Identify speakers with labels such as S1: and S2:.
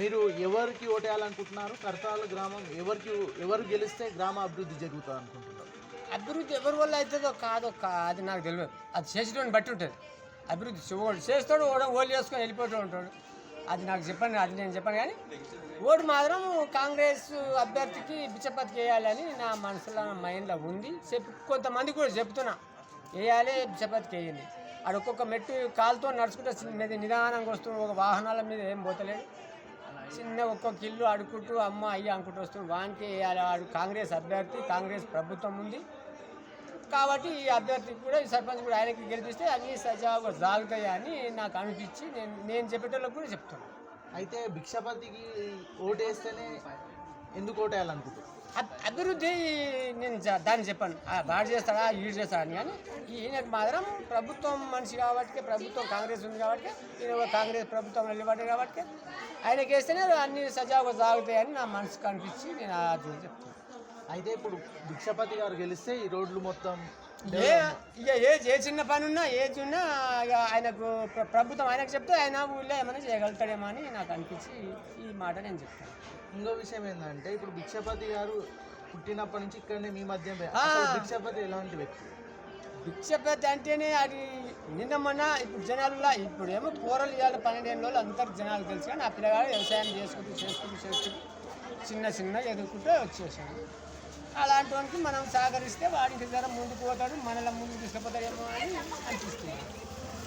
S1: మీరు ఎవరికి ఓటేయాలనుకుంటున్నారు? కర్తాల గ్రామం ఎవరికి ఎవరు గెలిస్తే గ్రామ అభివృద్ధి జరుగుతుంది అనుకుంటున్నారు?
S2: అభివృద్ధి ఎవరి వల్ల అవుతుందో కాదో అది నాకు తెలియదు అది చేసేటువంటి బట్టి ఉంటుంది. అభివృద్ధి చెవోడు చేస్తాడు ఓడ ఓళ్ళు చేసుకొని వెళ్ళిపోతూ ఉంటాడు. అది నాకు చెప్పండి అది నేను చెప్పాను కానీ ఓటు మాత్రం కాంగ్రెస్ అభ్యర్థికి బిచ్చపతికి వేయాలని నా మనసులో మైండ్లో ఉంది. చెప్పి కొంతమంది కూడా చెప్తున్నా. వేయాలి బిచ్చపతికి వేయండి అక్కడ ఒక్కొక్క మెట్టు కాలుతో నడుచుకుంటే మీద నిదానంగా వస్తున్నాడు ఒక వాహనాల మీద ఏం పోతలేదు. చిన్న ఒక్కొక్క ఇల్లు అడుకుంటూ అమ్మ అయ్య అనుకుంటూ వస్తుంది. వానికి వాడు కాంగ్రెస్ అభ్యర్థి కాంగ్రెస్ ప్రభుత్వం ఉంది. కాబట్టి ఈ అభ్యర్థికి కూడా ఈ సర్పంచ్ కూడా ఆయనకి గెలిపిస్తే అన్నీ సజావుగా సాగుతాయి అని నాకు అనిపించి నేను నేను చెప్పేటోళ్ళకి కూడా చెప్తున్నాను
S1: అయితే భిక్షపతికి ఓటేస్తేనే ఎందుకు
S2: ఓటేయాలనుకుంటున్నాను అభివృద్ధి నేను దాన్ని చెప్పాను. ఆ, వాడు చేస్తాడా ఈడు చేస్తాడా అని. కానీ ఈయనకు మాత్రం ప్రభుత్వం మనిషి కాబట్టి ప్రభుత్వం కాంగ్రెస్ ఉంది కాబట్టి ఈయన కాంగ్రెస్ ప్రభుత్వం నిలబడి కాబట్టి ఆయనకి వేస్తేనే అన్ని సజావుగా సాగుతాయని నా మనసుకు అనిపించి నేను ఆ చెప్తాను
S1: అయితే ఇప్పుడు భిక్షపతి గారు గెలిస్తే ఈ రోడ్లు మొత్తం
S2: ఏ ఇక ఏ ఏ చిన్న పని ఉన్నా ఏది ఉన్నా ఇక ఆయనకు ప్ర- ప్రభుత్వం ఆయనకు చెప్తే ఆయన ఊళ్ళో ఏమైనా చేయగలుగుతాడేమో అని నాకు అనిపించి ఈ మాట నేను చెప్తాను.
S1: ఇంకో విషయం ఏంటంటే ఇప్పుడు భిక్షపతి గారు పుట్టినప్పటి నుంచి ఇక్కడనే మీ మధ్య భిక్షపతి ఎలాంటి వ్యక్తి?
S2: భిక్షపతి అంటేనే అది నిన్న మొన్న ఇప్పుడు జనాలలో ఇప్పుడు ఏమో కూరలు ఇవ్వాలి పన్నెండేళ్ళ రోజులు అందరు జనాలు తెలుసు కానీ ఆ పిల్లగాడు వ్యవసాయం చేసుకుంటూ చేసుకుంటూ చేసుకుంటూ చిన్న చిన్న ఎదుర్కొంటూ వచ్చేసాడు. అలాంటి మనం సహకరిస్తే వాడికి ధర ముందుకు పోతాడు మనల్ని ముందుకు తీసుకుపోతాడేమో అని అనిపిస్తుంది.